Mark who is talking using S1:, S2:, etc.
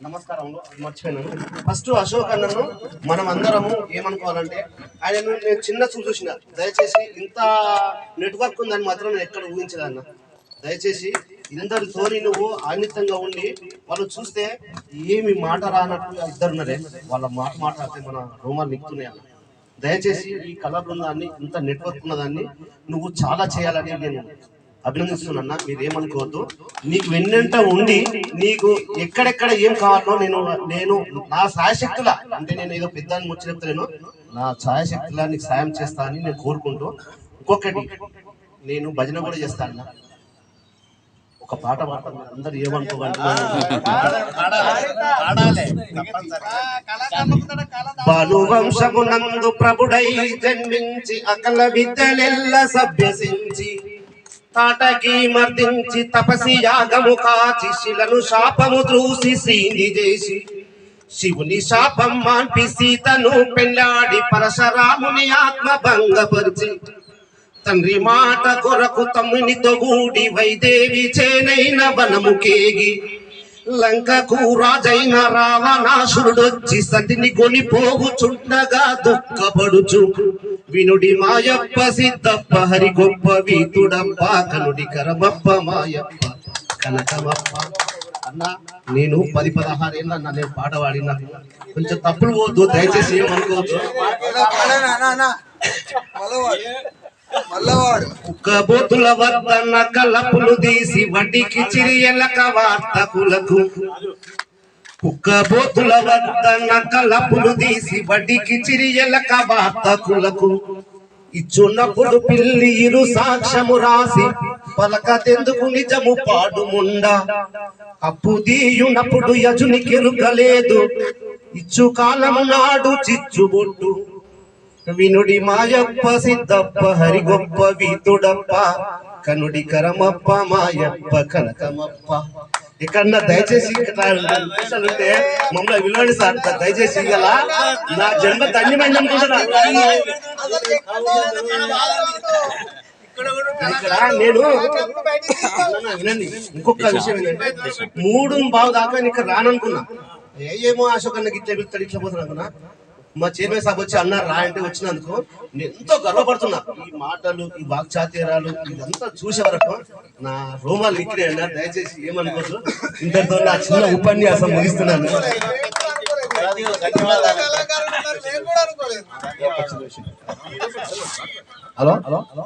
S1: నమస్కారములు మర్చిపోయినాను ఫస్ట్ అశోక్ అన్నను మనం అందరము ఏమనుకోవాలంటే ఆయన నేను చిన్న చూసిన. దయచేసి ఇంత నెట్వర్క్ ఉందని మాత్రం నేను ఎక్కడ ఊహించదన్న. దయచేసి ఇందరితోని నువ్వు ఆనితంగా ఉండి వాళ్ళు చూస్తే ఏమి మాట రానట్టు ఇద్దరున్నరే వాళ్ళ మాట మాట్లాడితే మన రోమాలు నిక్కున్నాయి అన్న దయచేసి ఈ కళా బృందాన్ని ఇంత నెట్వర్క్ ఉన్నదాన్ని నువ్వు చాలా చేయాలని నేను అభినందిస్తున్నా మీరు ఏమనుకోవద్దు నీకు వెన్నెంట ఉండి నీకు ఎక్కడెక్కడ ఏం కావాలో నేను నేను నా సాయశక్తుల అంటే నేను ఏదో పెద్ద ముచ్చి చెప్తలేను నా సాయశక్తుల నీకు సాయం చేస్తా అని నేను కోరుకుంటూ ఇంకొకటి నేను భజన కూడా చేస్తాను. ఒక పాట పాడతాను అందరు బాలు వంశమునందు ప్రభుడై జన్మించి అకల విద్యలెల్ల సభ్యసించి తాటకి మర్దించి తపసి యాగము కాచి శిలను శాపము త్రూసి శ్రీని చేసి. శివుని శాపం మాన్పి సీతను పెళ్ళాడి పరశరాముని ఆత్మ భంగపరిచి. తండ్రి మాట కొరకు తమ్మునితో గూడి వైదేవి చేనైన వనము కేగి. లంకకు రాజైన రావణాసురుడొచ్చి సతిని కొనిపోవుచుండగా దుఃఖపడుచు. వినుడి మాయప్ప సిద్ధప్ప హరి గొప్ప వీతుడప్ప కనుడి కరమప్ప మాయప్ప కనకమప్ప. అన్న నేను పది పదహారేళ్ళ అన్న నేను పాట పాడిన. కొంచెం తప్పులు పోద్దు దయచేసి ఏమనుకోవచ్చు
S2: మల్లవాడు.
S1: కుక్కబోతుల వద్ద నకలపులు తీసి వడ్డీకి చిరియలక వార్తకులకు కుక్కబోతుల వద్ద నకలపులు తీసి వడ్డీకి చిరియలక వార్తకులకు ఇచ్చున్నప్పుడు పిల్లి ఇరు సాక్ష్యము రాసి పలకదెందుకు నిజము పాడుముండ అప్పు తీయునప్పుడు యజునికి కెరుకలేదు ఇచ్చు కాలము నాడు చిచ్చుబొట్టు వినుడి మాయప్ప సిద్ధప్ప హరి గొప్ప వీతుడప్ప కనుడి కరమప్ప మాయప్ప కనకమప్ప. ఇక్కడ దయచేసి ఉంటే మమ్మల్ని విలువని సార్ దయచేసి ఇలా నా జన్మ ధన్యమైంది అనుకుంటున్నా. ఇక్కడ నేను వినండి ఇంకొక విషయం ఏంటంటే మూడు బావు దాకా నేను ఇక్కడ రాననుకున్నా. ఏమో అశోక్ అన్నకి ఇట్లా పిలుస్తాడు ఇట్లా పోతాడు మా చైర్మన్ సాబ్ వచ్చి అన్నారు రా అంటే వచ్చినందుకు నేను ఎంతో గర్వపడుతున్నా. ఈ మాటలు ఈ వాక్చాతీరాలు ఇదంతా చూసే వరకు నా రోమాలు ఇక్కడే అన్నారు దయచేసి ఏమనుకోదు ఇంతటితో నా చిన్న ఉపన్యాసం ముగిస్తున్నాను. హలో? హలో?